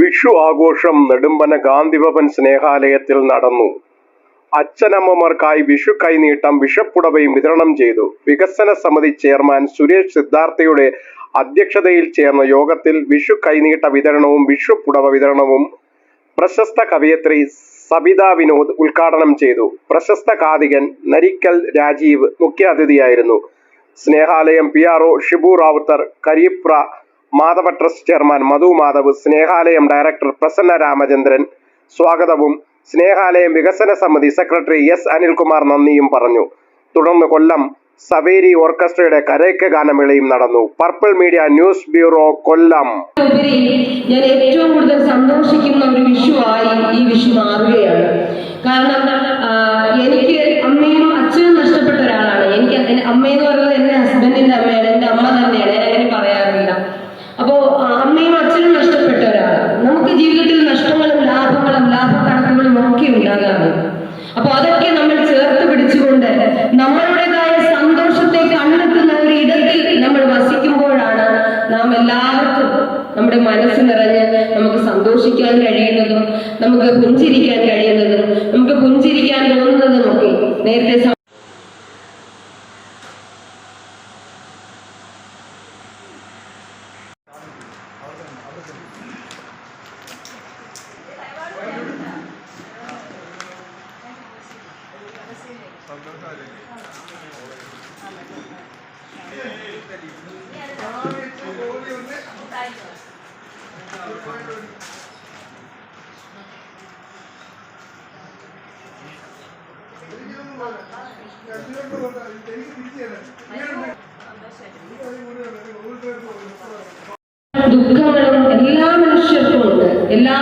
വിഷു ആഘോഷം നെടുമ്പന ഗാന്ധിഭവൻ സ്നേഹാലയത്തിൽ നടന്നു. അച്ഛനമ്മമാർക്കായി വിഷു കൈനീട്ടം വിഷപ്പുടവയും വിതരണം ചെയ്തു. വികസന സമിതി ചെയർമാൻ സുരേഷ് സിദ്ധാർത്ഥയുടെ അധ്യക്ഷതയിൽ ചേർന്ന യോഗത്തിൽ വിഷു കൈനീട്ട വിതരണവും വിഷുപ്പുടവ വിതരണവും പ്രശസ്ത കവയത്രി സബിത വിനോദ് ഉദ്ഘാടനം ചെയ്തു. പ്രശസ്ത കാതികൻ Narikkal Rajeev മുഖ്യാതിഥിയായിരുന്നു. Snehalayam P R O Shibu Ravuthar Karipra Madhava trust chairman Madhu Madhav Snehalayam director Prasanna Ramachandran സ്വാഗതവും. സ്നേഹാലയം വികസന സമിതി സെക്രട്ടറി എസ് അനിൽകുമാർ നന്ദിയും പറഞ്ഞു. തുടർന്ന് കൊല്ലം സവേരി ഓർക്കസ്ട്രയുടെ കരയ്ക്ക് ഗാനമേളയും നടന്നു. Purple media news bureau Kollam. ഞാൻ ഏറ്റവും കൂടുതൽ സന്തോഷിക്കുന്ന ഒരു വിഷുവായി ഈ വിഷു മാറുകയാണ്. കാരണം എനിക്ക് അമ്മയും അച്ഛനും നഷ്ടപ്പെട്ട ഒരാളാണ്. എനിക്ക് അമ്മയെന്ന് പറയുന്നത് എന്റെ ഹസ്ബൻഡിന്റെ അമ്മയാണ് എന്റെ അമ്മ തന്നെയാണ് ഞാൻ അങ്ങനെ പറയാറില്ല അപ്പോ ആ, അമ്മയും അച്ഛനും നഷ്ടപ്പെട്ട ഒരാളാണ് നമുക്ക് ജീവിതത്തിൽ നഷ്ടങ്ങളും ലാഭങ്ങളും ലാഭക്കണക്കുകളും ഒക്കെ അപ്പൊ അതൊക്കെ നമ്മൾ ചേർത്ത് പിടിച്ചുകൊണ്ട് നമ്മളുടേതായ സന്തോഷത്തെ കണ്ടെത്തുന്ന ഒരു ഇടത്തിൽ നമ്മൾ വസിക്കുമ്പോഴാണ് നാം എല്ലാവർക്കും നമ്മുടെ മനസ്സ് നിറഞ്ഞ് നമുക്ക് സന്തോഷിക്കാൻ കഴിയുന്നതും നമുക്ക് പുഞ്ചിരിക്കാൻ കഴിയുന്നതും നമുക്ക് പുഞ്ചിരിക്കാൻ തോന്നുന്നതും ഒക്കെ നേരത്തെ ദുഃഖങ്ങളും എല്ലാ മനുഷ്യർക്കും ഉണ്ട്. എല്ലാ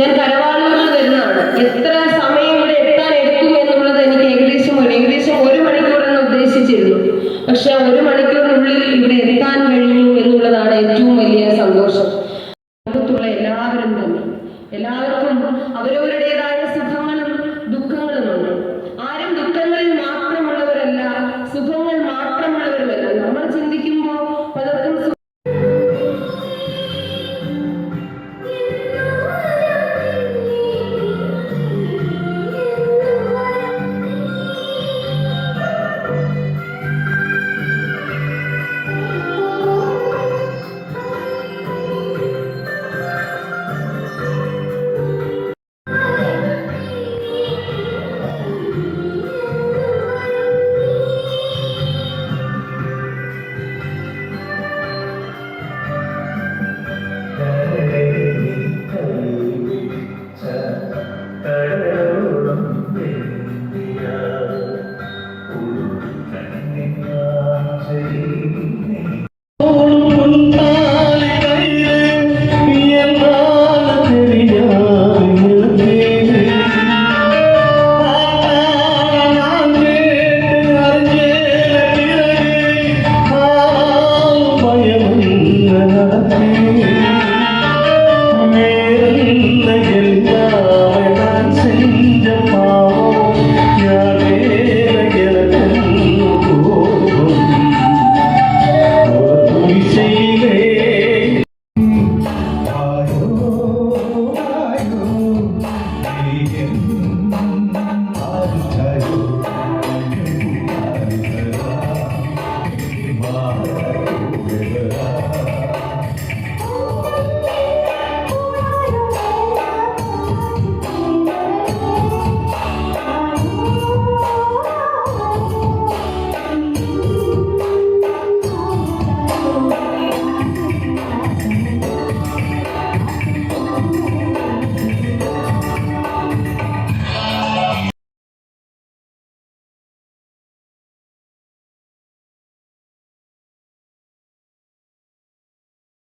ഞാൻ കരവാളൂരിൽ വരുന്നതാണ്. എത്ര സമയം ഇവിടെ എത്താൻ എടുക്കും എന്നുള്ളത് എനിക്ക് ഏകദേശം ഒരു ഏകദേശം ഒരു മണിക്കൂറെന്ന് ഉദ്ദേശിച്ചിരുന്നു. പക്ഷെ ഒരു മണിക്കൂറിനുള്ളിൽ ഇവിടെ എത്താൻ കഴിഞ്ഞു എന്നുള്ളതാണ് ഏറ്റവും വലിയ